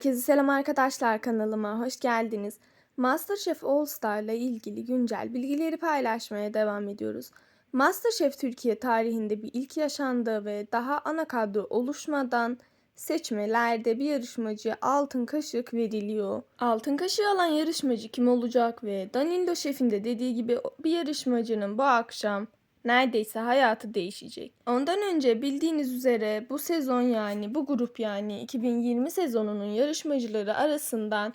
Herkese selam arkadaşlar kanalıma hoş geldiniz. MasterChef All Star ile ilgili güncel bilgileri paylaşmaya devam ediyoruz. MasterChef Türkiye tarihinde bir ilk yaşandı ve daha ana kadro oluşmadan seçmelerde bir yarışmacıya altın kaşık veriliyor. Altın kaşığı alan yarışmacı kim olacak ve Danilo Şef'in de dediği gibi bir yarışmacının bu akşam neredeyse hayatı değişecek. Ondan önce bildiğiniz üzere bu sezon yani bu grup yani 2020 sezonunun yarışmacıları arasından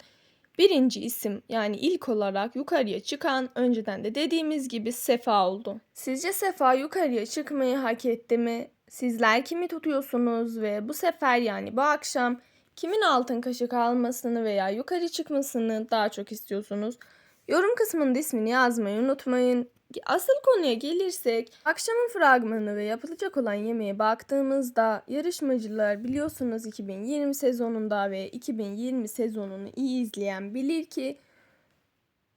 birinci isim yani ilk olarak yukarıya çıkan önceden de dediğimiz gibi Sefa oldu. Sizce Sefa yukarıya çıkmayı hak etti mi? Sizler kimi tutuyorsunuz ve bu sefer yani bu akşam kimin altın kaşık almasını veya yukarı çıkmasını daha çok istiyorsunuz? Yorum kısmında ismini yazmayı unutmayın. Asıl konuya gelirsek akşamın fragmanı ve yapılacak olan yemeğe baktığımızda yarışmacılar biliyorsunuz 2020 sezonunda ve 2020 sezonunu iyi izleyen bilir ki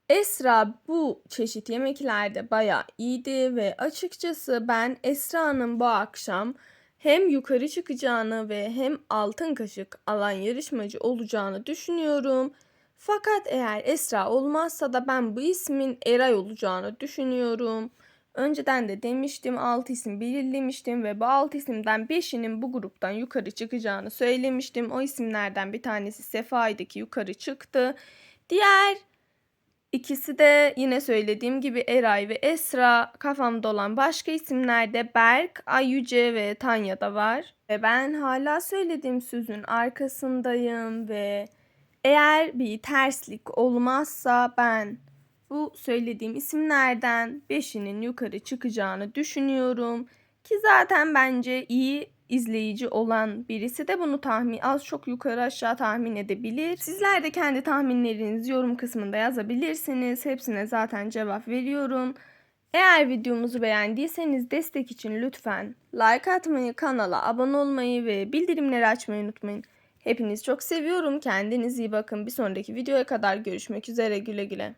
Esra bu çeşit yemeklerde bayağı iyiydi ve açıkçası ben Esra'nın bu akşam hem yukarı çıkacağını ve hem altın kaşık alan yarışmacı olacağını düşünüyorum. Fakat eğer Esra olmazsa da ben bu ismin Eray olacağını düşünüyorum. Önceden de demiştim 6 isim belirlemiştim ve bu 6 isimden 5'inin bu gruptan yukarı çıkacağını söylemiştim. O isimlerden bir tanesi Sefa'ydı ki yukarı çıktı. Diğer ikisi de yine söylediğim gibi Eray ve Esra kafamda olan başka isimlerde Berk, Ayyüce ve Tanya da var. Ve ben hala söylediğim sözün arkasındayım ve eğer bir terslik olmazsa ben bu söylediğim isimlerden 5'inin yukarı çıkacağını düşünüyorum. Ki zaten bence iyi izleyici olan birisi de bunu tahmin az çok yukarı aşağı tahmin edebilir. Sizler de kendi tahminlerinizi yorum kısmında yazabilirsiniz. Hepsine zaten cevap veriyorum. Eğer videomuzu beğendiyseniz destek için lütfen like atmayı, kanala abone olmayı ve bildirimleri açmayı unutmayın. Hepinizi çok seviyorum. Kendinize iyi bakın. Bir sonraki videoya kadar görüşmek üzere. Güle güle.